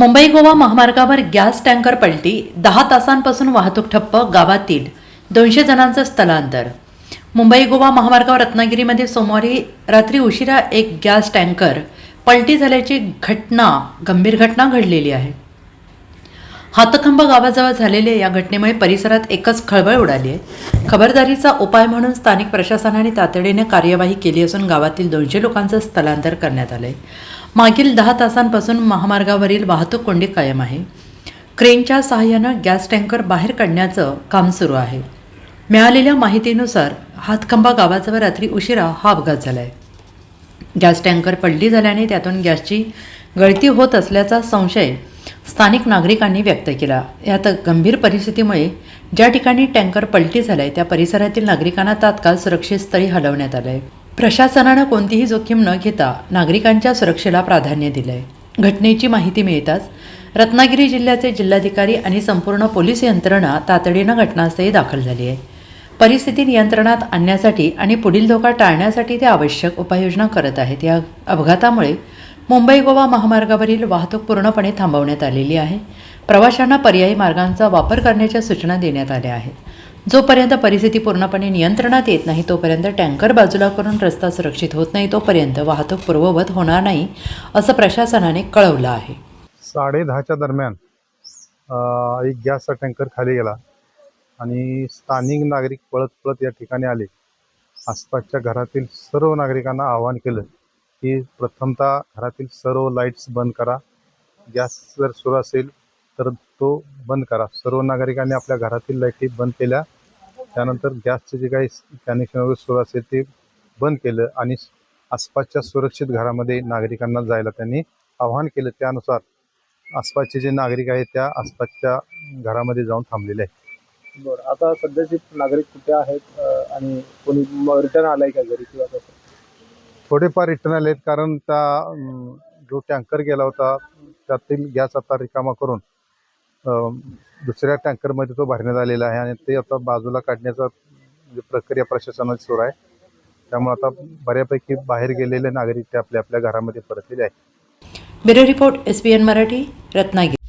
मुंबई गोवा महामार्गावर gas tanker पलटी दहा तासांपासून वाहतूक ठप्प गावातील दोनशे जणांचं स्थलांतर. मुंबई गोवा महामार्गावर रत्नागिरीमध्ये सोमवारी रात्री उशिरा एक गॅस टँकर पलटी झाल्याची घटना गंभीर घटना घडलेली आहे. हातखंबा गावाजवळ झालेल्या या घटनेमुळे परिसरात एकच खळबळ उडाली आहे. खबरदारीचा उपाय म्हणून स्थानिक प्रशासनाने तातडीने कार्यवाही केली असून गावातील दोनशे लोकांचं स्थलांतर करण्यात आलं आहे मागील दहा तासांपासून महामार्गावरील वाहतूक कोंडी कायम आहे. क्रेनच्या सहाय्यानं गॅस टँकर बाहेर काढण्याचं काम सुरू आहे. मिळालेल्या माहितीनुसार हातखंबा गावाजवळ रात्री उशिरा हा अपघात झाला आहे गॅस टँकर पडली झाल्याने त्यातून गॅसची गळती होत असल्याचा संशय स्थानिक नागरिकांनी व्यक्त केला. यात गंभीर परिस्थितीमुळे ज्या ठिकाणी टँकर पलटी झालाय त्या परिसरातील नागरिकांना तात्काळ सुरक्षित स्थळी हलवण्यात आलं आहे प्रशासनानं कोणतीही जोखीम न घेता नागरिकांच्या सुरक्षेला प्राधान्य दिलं आहे घटनेची माहिती मिळताच रत्नागिरी जिल्ह्याचे जिल्हाधिकारी आणि संपूर्ण पोलीस यंत्रणा तातडीनं घटनास्थळी दाखल झाली आहे. परिस्थिती नियंत्रणात आणण्यासाठी आणि पुढील धोका टाळण्यासाठी ते आवश्यक उपाययोजना करत आहेत. या अपघातामुळे मुंबई गोवा महामार्गावरील वाहतूक पूर्णपणे थांबवण्यात आलेली आहे. प्रवाशांना पर्यायी मार्गांचा वापर करण्याच्या सूचना देण्यात आल्या आहेत. जोपर्यंत परिस्थिती पूर्णपणे नियंत्रणात येत नाही तोपर्यंत टँकर बाजूला करून रस्ता सुरक्षित होत नाही तोपर्यंत वाहतूक पूर्ववत होणार नाही असं प्रशासनाने कळवलं आहे. साडे दहाच्या दरम्यान एक गॅसचा टँकर खाली गेला आणि स्थानिक नागरिक पळत पळत या ठिकाणी आले. आसपासच्या घरातील सर्व नागरिकांना आवाहन केलं की प्रथमतः घरातील सर्व लाईट्स बंद करा. गॅस जर सुरू असेल तर तो बंद करा. सर्व नागरिकांनी आपल्या घरातील लाईटी बंद केल्या. त्यानंतर गॅसचे जे काही कनेक्शन वगैरे सुरू असेल ते बंद केलं आणि आसपासच्या सुरक्षित घरामध्ये नागरिकांना जायला त्यांनी आवाहन केलं. त्यानुसार आसपासचे जे नागरिक आहेत त्या आसपासच्या घरामध्ये जाऊन थांबलेले आहेत. बरं आता सध्याचे नागरिक कुठे आहेत आणि कोणी रिटर्न आलाय का घरी किंवा कसं? थोडेफार रिटर्न आले आहेत कारण त्या जो टँकर गेला होता त्यातील गॅस आता रिकामा करून दुसऱ्या टँकरमध्ये तो भरण्यात आलेला आहे आणि ते आता बाजूला काढण्याचा म्हणजे प्रक्रिया प्रशासनाची सुरू आहे. त्यामुळे आता बऱ्यापैकी बाहेर गेलेले नागरिक ते आपल्या आपल्या घरामध्ये परतलेले आहेत. Bureau report S B N Marathi Ratnagiri.